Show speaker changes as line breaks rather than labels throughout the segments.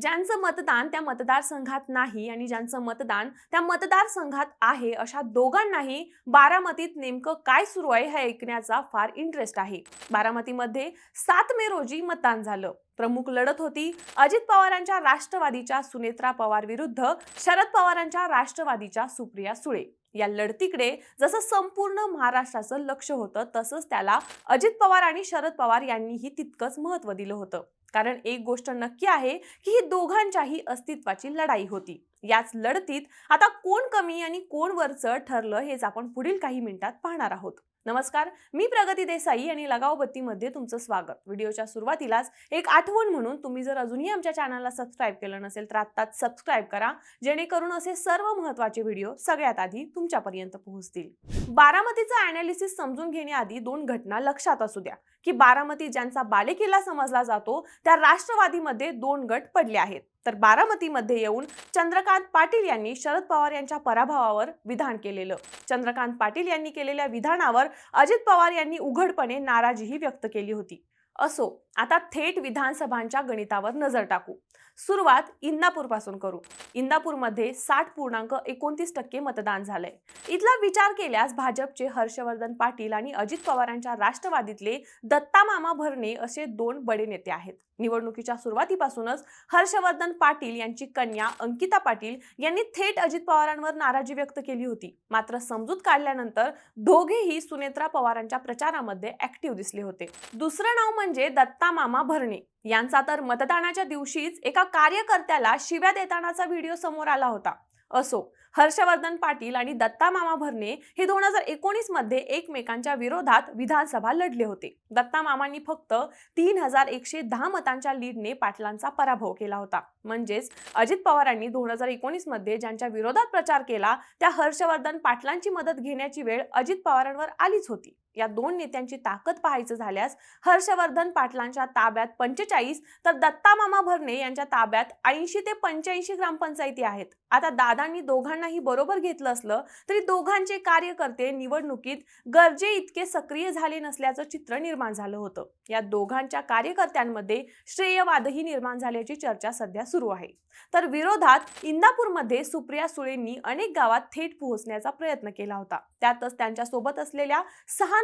ज्यांचं मतदान त्या मतदारसंघात नाही आणि ज्यांचं मतदान त्या मतदारसंघात आहे अशा दोघांनाही बारामतीत नेमकं काय सुरू आहे हे ऐकण्याचा फार इंटरेस्ट आहे. बारामतीमध्ये सात मे रोजी मतदान झालं. प्रमुख लढत होती अजित पवारांच्या राष्ट्रवादीच्या सुनेत्रा पवार विरुद्ध शरद पवारांच्या राष्ट्रवादीच्या सुप्रिया सुळे. या लढतीकडे जसं संपूर्ण महाराष्ट्राचं लक्ष होतं तसंच त्याला अजित पवार आणि शरद पवार यांनीही तितकंच महत्त्व दिलं होतं. कारण एक गोष्ट नक्की आहे की ही दोघांच्याही अस्तित्वाची लढाई होती. याच लढतीत आता कोण कमी आणि कोण वरचं ठरलं हेच आपण पुढील काही मिनिटात पाहणार आहोत. नमस्कार मी प्रगती देसाई आणि लगावबत्तीमध्ये तुमचं स्वागत. व्हिडिओच्या सुरुवातीलाच एक आठवण म्हणून तुम्ही जर अजूनही आमच्या चॅनलला सबस्क्राईब केलं नसेल तर आत्ताच सबस्क्राईब करा जेणेकरून असे सर्व महत्त्वाचे व्हिडिओ सगळ्यात आधी तुमच्यापर्यंत पोहोचतील. बारामतीचं अनालिसिस समजून घेण्याआधी दोन घटना लक्षात असू द्या. की बारामती ज्यांचा बालेकिल्ला समजला जातो त्या राष्ट्रवादीमध्ये दोन गट पडले आहेत. तर बारामतीमध्ये येऊन चंद्रकांत पाटील यांनी शरद पवार यांच्या पराभवावर विधान केलेलं. चंद्रकांत पाटील यांनी केलेल्या विधानावर अजित पवार यांनी उघडपणे नाराजीही व्यक्त केली होती. असो आता थेट विधानसभांच्या गणितावर नजर टाकू. सुरुवात इंदापूरपासून करू. इंदापूरमध्ये साठ पूर्णांक एकोणतीस टक्के मतदान झालंय. इथला विचार केल्यास भाजपचे हर्षवर्धन पाटील आणि अजित पवारांच्या राष्ट्रवादीतले दत्ता मामा भरणे असे दोन बडे नेते आहेत. निवडणुकीच्या सुरुवातीपासूनच हर्षवर्धन पाटील यांची कन्या अंकिता पाटील यांनी थेट अजित पवारांवर नाराजी व्यक्त केली होती. मात्र समजूत काढल्यानंतर दोघेही सुनेत्रा पवारांच्या प्रचारामध्ये ऍक्टिव्ह दिसले होते. दुसरं नाव म्हणजे म्हणजे दत्ता मामा भरणे. यांचा तर मतदानाच्या दिवशीच एका कार्यकर्त्याला शिव्या देतानाचा व्हिडिओ समोर आला होता. असो हर्षवर्धन पाटील आणि दत्ता मामा भरणे हे दोन हजार एकोणीसमध्ये एकमेकांच्या विरोधात विधानसभा लढले होते. दत्ता मामांनी फक्त तीन हजार एकशे दहा मतांच्या लीडने पाटलांचा पराभव केला होता. म्हणजेच अजित पवारांनी दोन हजार एकोणीसमध्ये ज्यांच्या विरोधात प्रचार केला त्या हर्षवर्धन पाटलांची मदत घेण्याची वेळ अजित पवारांवर आलीच होती. या दोन नेत्यांची ताकद पाहायचं झाल्यास हर्षवर्धन पाटलांच्या ताब्यात पंचेचाळीस तर दत्ता मामा भरणे यांच्या ताब्यात ऐंशी ते पंच्याऐंशी ग्रामपंचायती आहेत. आता दादांनी दोघांनाही बरोबर घेतलं असलं तरी दोघांचे कार्यकर्ते निवडणुकीत गरजे इतके सक्रिय झाले नसल्याचं चित्र निर्माण झालं होतं. या दोघांच्या कार्यकर्त्यांमध्ये श्रेयवादही निर्माण झाल्याची चर्चा सध्या सुरू आहे. तर विरोधात इंदापूरमध्ये सुप्रिया सुळेंनी अनेक गावात थेट पोहोचण्याचा प्रयत्न केला होता. त्यातच त्यांच्यासोबत असलेल्या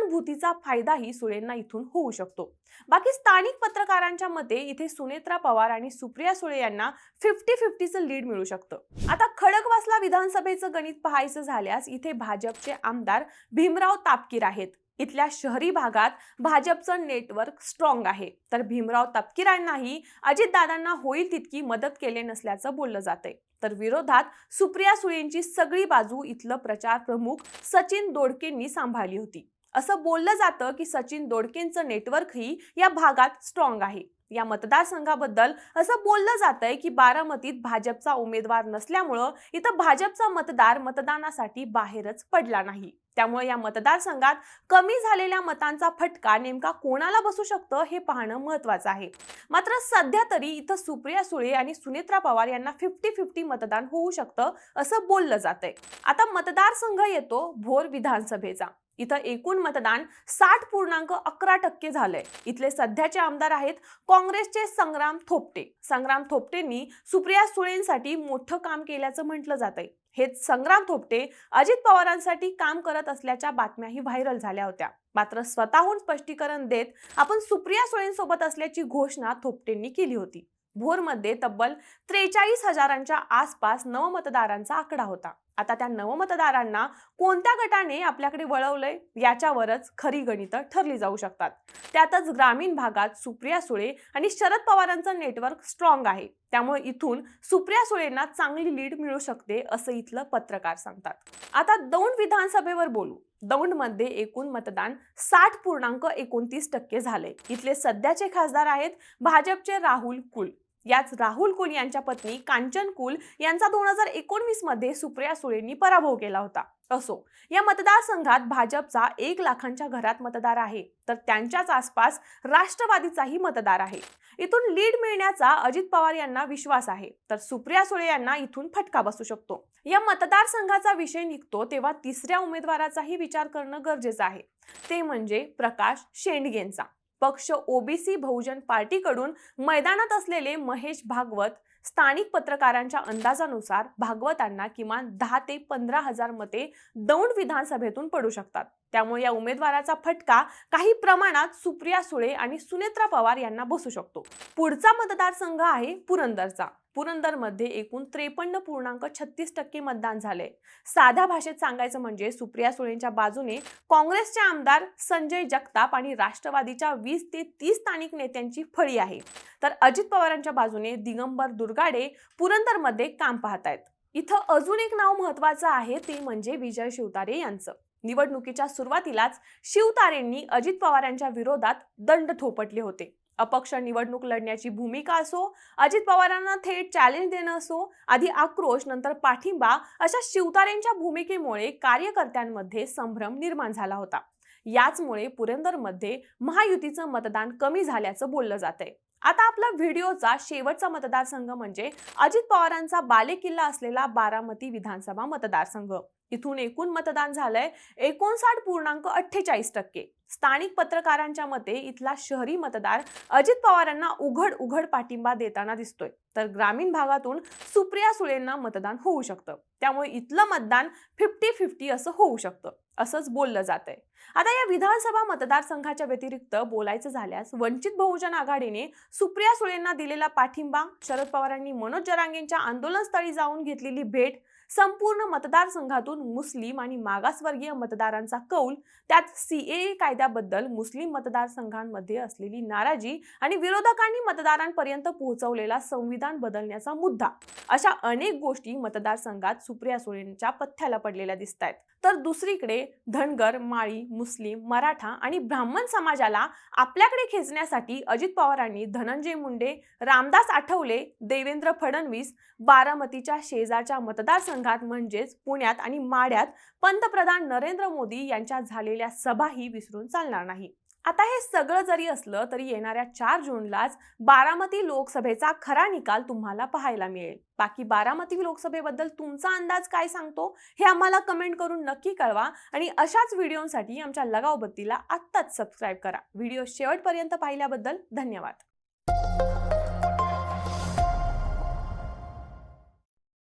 सहानुभूतीचा फायदाही सुळेंना इथून होऊ शकतो. बाकी स्थानिक पत्रकारांच्या मते इथे सुनेत्रा पवार आणि सुप्रिया सुळे यांना फिफ्टी फिफ्टीचं लीड मिळू शकतं. आता खडकवासला विधानसभेचं गणित पाहायचं झाल्यास इथे भाजपचे आमदार भीमराव तापकीर आहेत. इथल्या शहरी भागात भाजपचं नेटवर्क स्ट्रॉंग आहे. तर भीमराव तपकिरांनाही अजितदादांना होईल तितकी मदत केले नसल्याचं बोललं जातंय. तर विरोधात सुप्रिया सुळेंची सगळी बाजू इथलं प्रचार प्रमुख सचिन दोडकेंनी सांभाळली होती. असं बोललं जातं की सचिन दोडकेंचं नेटवर्कही या भागात स्ट्रॉंग आहे. या मतदारसंघाबद्दल असं बोललं जातंय की बारामतीत भाजपचा उमेदवार नसल्यामुळं इथं भाजपचा मतदार मतदानासाठी बाहेरच पडला नाही. त्यामुळे या मतदारसंघात कमी झालेल्या मतांचा फटका नेमका कोणाला बसू शकतं हे पाहणं महत्वाचं आहे. मात्र सध्या तरी इथं सुप्रिया सुळे आणि सुनेत्रा पवार यांना फिफ्टी फिफ्टी मतदान होऊ शकतं असं बोललं जातंय. आता मतदारसंघ येतो भोर विधानसभेचा. इथं एकूण मतदान साठ पूर्णांक अकरा टक्के झालंय. इथले सध्याचे आमदार आहेत काँग्रेसचे संग्राम थोपटे. संग्राम थोपटेंनी सुप्रिया सुळेंसाठी मोठं काम केल्याचं म्हटलं जातंय. हेच संग्राम थोपटे अजित पवारांसाठी काम करत असल्याच्या बातम्याही व्हायरल झाल्या होत्या. मात्र स्वतःहून स्पष्टीकरण देत आपण सुप्रिया सुळेंसोबत असल्याची घोषणा थोपटेंनी केली होती. भोरमध्ये तब्बल त्रेचाळीस हजारांच्या आसपास नवमतदारांचा आकडा होता. आता त्या नवमतदारांना कोणत्या गटाने आपल्याकडे वळवलंय याच्यावरच खरी गणितं ठरली जाऊ शकतात. त्यातच ग्रामीण भागात सुप्रिया सुळे आणि शरद पवारांचं नेटवर्क स्ट्रॉंग आहे. त्यामुळे इथून सुप्रिया सुळेंना चांगली लीड मिळू शकते असं इथलं पत्रकार सांगतात. आता दौंड विधानसभेवर बोलू. दौंडमध्ये एकूण मतदान साठ पूर्णांक एकोणतीस टक्के झाले इथले सध्याचे खासदार आहेत भाजपचे राहुल कुल. याच राहुल कुल यांच्या पत्नी कांचन कुल यांचा दोन हजार एकोणवीसमध्ये सुप्रिया सुळेंनी पराभव केला होता. असो या मतदारसंघात भाजपचा एक लाखांच्या घरात मतदार आहे तर त्यांच्याच आसपास राष्ट्रवादीचाही मतदार आहे. इथून लीड मिळण्याचा अजित पवार यांना विश्वास आहे तर सुप्रिया सुळे यांना इथून फटका बसू शकतो. या मतदारसंघाचा विषय निघतो तेव्हा तिसऱ्या उमेदवाराचाही विचार करणं गरजेचं आहे. ते म्हणजे प्रकाश शेंडगेंचा. पक्ष ओबीसी बहुजन पार्टीकडून मैदानात असलेले महेश भागवत स्थानिक पत्रकारांच्या अंदाजानुसार भागवतांना किमान दहा ते पंधरा हजार मते दौंड विधानसभेतून पडू शकतात. त्यामुळे या उमेदवाराचा फटका काही प्रमाणात सुप्रिया सुळे आणि सुनेत्रा पवार यांना बसू शकतो. पुढचा मतदारसंघ आहे पुरंदरचा. पुरंदरमध्ये एकूण त्रेपन्न पूर्णांक छत्तीस टक्के मतदान झाले साध्या भाषेत सांगायचं म्हणजे सुप्रिया सुळेंच्या बाजूने काँग्रेसचे आमदार संजय जगताप आणि राष्ट्रवादीच्या वीस ते तीस स्थानिक नेत्यांची फळी आहे. तर अजित पवारांच्या बाजूने दिगंबर दुर्गाडे पुरंदरमध्ये काम पाहतायत. इथं अजून एक नाव महत्वाचं आहे ते म्हणजे विजय शिवतारे यांचं. निवडणुकीच्या सुरुवातीलाच शिवतारेंनी अजित पवारांच्या विरोधात दंड थोपटले होते. अपक्ष निवडणूक लढण्याची भूमिका असो अजित पवारांना थेट चॅलेंज देणं असो आधी आक्रोश नंतर पाठिंबा अशा शिवतारेंच्या भूमिकेमुळे कार्यकर्त्यांमध्ये संभ्रम निर्माण झाला होता. याचमुळे पुरंदरमध्ये महायुतीचं मतदान कमी झाल्याचं बोललं जातंय. आता आपला व्हिडिओचा शेवटचा मतदारसंघ म्हणजे अजित पवारांचा बालेकिल्ला असलेला बारामती विधानसभा मतदारसंघ. इथून एकूण मतदान झालंय. एकोणसाठ पूर्णांक अठ्ठेचाळीस टक्के. स्थानिक पत्रकारांच्या मते इथला शहरी मतदार अजित पवारांना उघड उघड पाठिंबा देताना दिसतोय. तर ग्रामीण भागातून सुप्रिया सुळेंना मतदान होऊ शकतं. त्यामुळे इथलं मतदान फिफ्टी फिफ्टी असं होऊ शकतं. असंच बोललं जात आहे आता या विधानसभा मतदारसंघाच्या व्यतिरिक्त बोलायचं झाल्यास वंचित बहुजन आघाडीने सुप्रिया सुळेंना दिलेला पाठिंबा शरद पवारांनी मनोज जरांगेंच्या आंदोलनस्थळी जाऊन घेतलेली भेट संपूर्ण मतदारसंघातून मुस्लिम आणि मागासवर्गीय मतदारांचा कौल त्यात सीएए कायद्याबद्दल मुस्लिम मतदारसंघांमध्ये असलेली नाराजी आणि विरोधकांनी मतदारांपर्यंत पोहोचवलेला संविधान बदलण्याचा मुद्दा. अशा अनेक गोष्टी मतदारसंघात सुप्रिया सुळेंच्या पथ्याला पडलेल्या दिसत आहेत तर दुसरीकडे धनगर माळी मुस्लिम मराठा आणि ब्राह्मण समाजाला आपल्याकडे खेचण्यासाठी अजित पवारांनी धनंजय मुंडे रामदास आठवले देवेंद्र फडणवीस बारामतीच्या शेजारच्या मतदारसंघात म्हणजेच पुण्यात आणि माढ्यात पंतप्रधान नरेंद्र मोदी यांच्या झालेल्या सभाही विसरून चालणार नाही. आता हे सगळं जरी असलं तरी येणाऱ्या चार जूनलाच बारामती लोकसभेचा खरा निकाल तुम्हाला पाहायला मिळेल. बाकी बारामती लोकसभेबद्दल तुमचा अंदाज काय सांगतो हे आम्हाला कमेंट करून नक्की कळवा आणि अशाच व्हिडिओसाठी आमच्या लगाव बत्तीला आत्ताच सबस्क्राईब करा. व्हिडिओ शेवटपर्यंत पाहिल्याबद्दल धन्यवाद.